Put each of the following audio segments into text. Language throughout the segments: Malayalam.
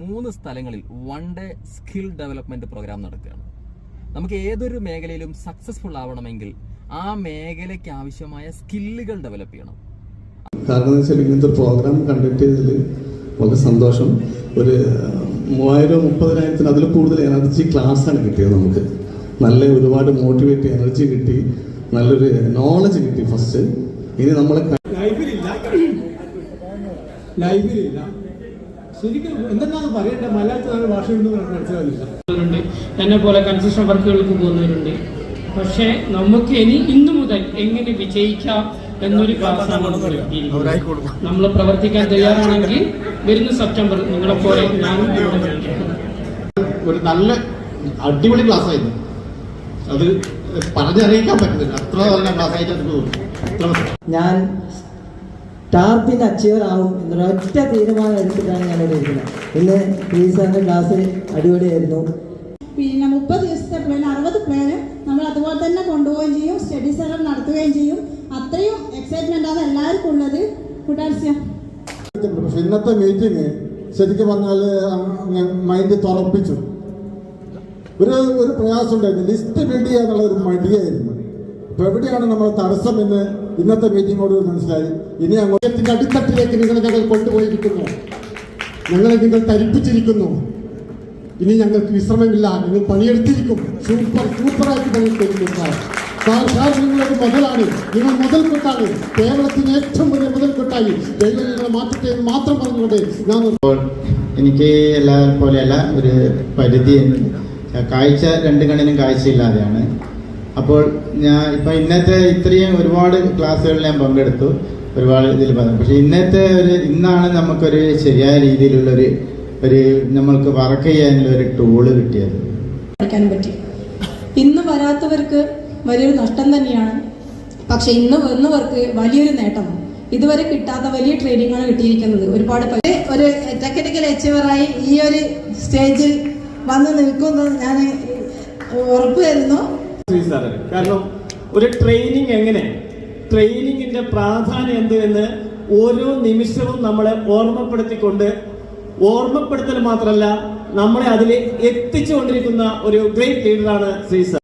മൂന്ന് സ്ഥലങ്ങളിൽ one day skill development programme നടക്കുകയാണ്. നമുക്ക് ഏതൊരു മേഖലയിലും സക്സസ്ഫുൾ ആവണമെങ്കിൽ ആ മേഖലയ്ക്ക് ആവശ്യമായ സ്കില്ലുകൾ ഡെവലപ്പ് ചെയ്യണം. കാരണം എന്ന് വെച്ചാൽ ഇങ്ങനത്തെ പ്രോഗ്രാം കണ്ടക്ട് ചെയ്തതിൽ വളരെ സന്തോഷം. ഒരു മൂവായിരം മുപ്പതിനായിരത്തിന് അതിൽ കൂടുതൽ എനർജി ക്ലാസ്സാണ് കിട്ടിയത് നമുക്ക്. നല്ല ഒരുപാട് മോട്ടിവേറ്റ് എനർജി കിട്ടി. നല്ലൊരു നോളജ് കിട്ടി ഫസ്റ്റ് ഇനി നമ്മളെ ലൈഫിലില്ല ലൈഫിലില്ല ശരിക്കും എന്തെന്നാണ് പറയേണ്ടത്? മലയാളത്തിൽ നല്ല ഭാഷ മനസ്സിലാവില്ല. എന്നെ പോലെ കൺസ്ട്രക്ഷൻ വർക്കുകൾക്ക് പോകുന്നവരുണ്ട്. പക്ഷേ നമുക്ക് ഇനി ഇന്നു മുതൽ എങ്ങനെ വിജയിക്കാം എന്നൊരു ക്ലാസ് നമ്മൾ പ്രവർത്തിക്കാൻ തയ്യാറാണെങ്കിൽ വരുന്ന സെപ്റ്റംബർ നിങ്ങളെ പോലെ ഞാനും ഒരു നല്ല അടിപൊളി ക്ലാസ് ആയിരുന്നു. അത് പറഞ്ഞറിയിക്കാൻ പറ്റുന്നില്ല. അത്ര നല്ല ക്ലാസ് ആയിട്ട് എനിക്ക് ഞാൻ ടാർപ്പിന്റെ അച്ചീവർ ആവും എന്നൊരൊറ്റ തീരുമാനം എടുത്തിട്ടാണ് ഞാൻ ഇവിടെ ഇരിക്കുന്നത്. ഇന്ന് പ്രീസാറിന്റെ ക്ലാസ് അടിപൊളിയായിരുന്നു. പിന്നെ മുപ്പത് ദിവസത്തെ പ്ലാൻ അറുപത് പ്ലാന് നമ്മൾ അതുപോലെ തന്നെ കൊണ്ടുപോവുകയും ചെയ്യും സ്റ്റഡി സെല്ലം നടത്തുകയും ചെയ്യും. അത്രയും എക്സൈറ്റ്മെന്റ് ആണ് എല്ലാവർക്കും ഉള്ളത്. കൂട്ടാഴ്ച പക്ഷെ ഇന്നത്തെ മീറ്റിംഗ് ശരിക്കും പറഞ്ഞാൽ മൈൻഡ് തുറപ്പിച്ചു. ഒരു ഒരു പ്രയാസം ഉണ്ടായിരുന്നു. ലിസ്റ്റ് ബിൽഡ് ചെയ്യാന്നുള്ള ഒരു മടിയായിരുന്നു. അപ്പൊ എവിടെയാണ് നമ്മൾ തടസ്സം എന്ന് ഇന്നത്തെ മീറ്റിംഗോട് മനസ്സിലായി? ഇനി അങ്ങോട്ടത്തിന്റെ അടിത്തട്ടിലേക്ക് നിങ്ങൾ ഞങ്ങൾ കൊണ്ടുപോയിരിക്കുന്നു. ഞങ്ങളെ നിങ്ങൾ തരിപ്പിച്ചിരിക്കുന്നു ഇനി ഞങ്ങൾക്ക് വിശ്രമമില്ല. നിങ്ങൾ പണിയെടുത്തിരിക്കും. സൂപ്പർ സൂപ്പറായിട്ട് ഞങ്ങൾ തരുന്നു സാർ സാർ സാർ നിങ്ങളൊരു മുതലാണ് നിങ്ങൾ മുതൽക്കൊട്ടാണ് കേരളത്തിന് ഏറ്റവും വലിയ മുതൽക്കൊട്ടായി ദൈവം നിങ്ങളെ മാറ്റത്തെ മാത്രം പറഞ്ഞുകൊണ്ട് ഞാൻ എനിക്ക് എല്ലാ പോലെയല്ല ഒരു പരിധി കാഴ്ച രണ്ട് കണ്ണിനും കാഴ്ചയില്ലാതെയാണ്. അപ്പോൾ ഞാൻ ഇപ്പൊ ഇന്നത്തെ ഇത്രയും ഒരുപാട് ക്ലാസ്സുകളിൽ ഞാൻ പങ്കെടുത്തു ഒരുപാട് ഇതിൽ പറഞ്ഞു പക്ഷെ ഇന്നത്തെ ഒരു ഇന്നാണ് നമുക്കൊരു ശരിയായ രീതിയിലുള്ള ഒരു ഒരു നമ്മൾക്ക് വർക്ക് ചെയ്യാനുള്ള ഒരു ടൂൾ കിട്ടിയത് പറ്റി. ഇന്ന് വരാത്തവർക്ക് വലിയൊരു നഷ്ടം തന്നെയാണ്. പക്ഷെ ഇന്ന് വന്നവർക്ക് വലിയൊരു നേട്ടമാണ്. ഇതുവരെ കിട്ടാത്ത വലിയ ട്രെയിനിങ്ങാണ് കിട്ടിയിരിക്കുന്നത്. ഒരുപാട് ഒരു ടെക്നിക്കൽ അച്ചീവറായി ഈ ഒരു സ്റ്റേജിൽ വന്ന് നിൽക്കുന്നത് ഞാൻ ഉറപ്പ് തരുന്നു. ശ്രീ സാറ് കാരണം ഒരു ട്രെയിനിങ് എങ്ങനെ? ട്രെയിനിങ്ങിന്റെ പ്രാധാന്യം എന്ത് എന്ന് ഓരോ നിമിഷവും നമ്മളെ ഓർമ്മപ്പെടുത്തിക്കൊണ്ട് ഓർമ്മപ്പെടുത്തൽ മാത്രമല്ല നമ്മളെ അതിൽ എത്തിച്ചുകൊണ്ടിരിക്കുന്ന ഒരു ഗ്രേറ്റ് ലീഡറാണ് ശ്രീ സാർ.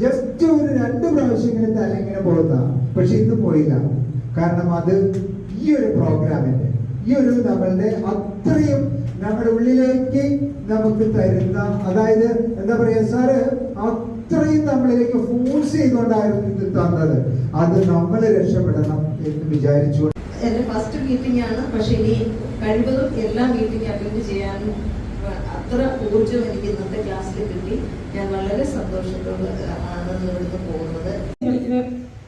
ജസ്റ്റ് ഒരു രണ്ട് പ്രാവശ്യം ഇങ്ങനെ തലങ്ങനെ പോകുന്ന പക്ഷെ ഇന്ന് പോയില്ല. കാരണം അത് ഈ ഒരു പ്രോഗ്രാമിന്റെ ഈ ഒരു നമ്മളുടെ അത്രയും നമ്മുടെ ഉള്ളിലേക്ക് നമുക്ക് തരുന്ന അതായത് എന്താ പറയാ സാറ് അത്രയും നമ്മളിലേക്ക് ഫോഴ്സ് ചെയ്തുകൊണ്ടായിരുന്നു ഇത് തന്നത് അത് നമ്മൾ രക്ഷപ്പെടണം എന്ന് വിചാരിച്ചു എന്റെ ഫസ്റ്റ് മീറ്റിംഗ് ആണ് പക്ഷെ ഇനി കഴിവതും എല്ലാ മീറ്റിംഗ് അറ്റൻഡ് ചെയ്യാനും അഹ് അത്ര ഊർജ്ജം എനിക്ക് ഇന്നത്തെ ക്ലാസ്സിൽ കിട്ടി ഞാൻ വളരെ സന്തോഷത്തോടെ ആണ് ഇവിടുന്ന് പോകുന്നത്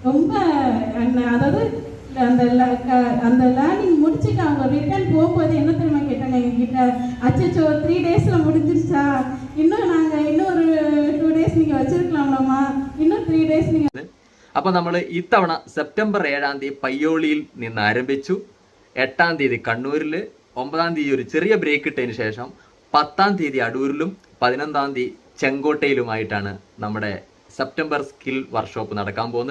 ரொம்ப அண்ணா- அதாவது அந்த ல- க- அந்த லேர்னிங் முடிச்சுட்டு அவங்க ரிட்டர்ன் போகும்போது என்ன தெரியுமா கேட்டாங்க எங்ககிட்ட அச்சச்சோ த்ரீ டேஸ்ல முடிஞ்சிருச்சா இன்னும் நாங்க അപ്പോൾ നമ്മൾ ഇത്തവണ സെപ്റ്റംബർ ഏഴാം തീയതി പയ്യോളിയിൽ നിന്ന് ആരംഭിച്ചു. എട്ടാം തീയതി കണ്ണൂരിൽ ഒമ്പതാം തീയതി ഒരു ചെറിയ ബ്രേക്ക് ഇട്ടതിന് ശേഷം പത്താം തീയതി അടൂരിലും പതിനൊന്നാം തീയതി ചെങ്കോട്ടയിലുമായിട്ടാണ് നമ്മുടെ സെപ്റ്റംബർ സ്കിൽ വർക്ക്ഷോപ്പ് നടക്കാൻ പോകുന്നത്.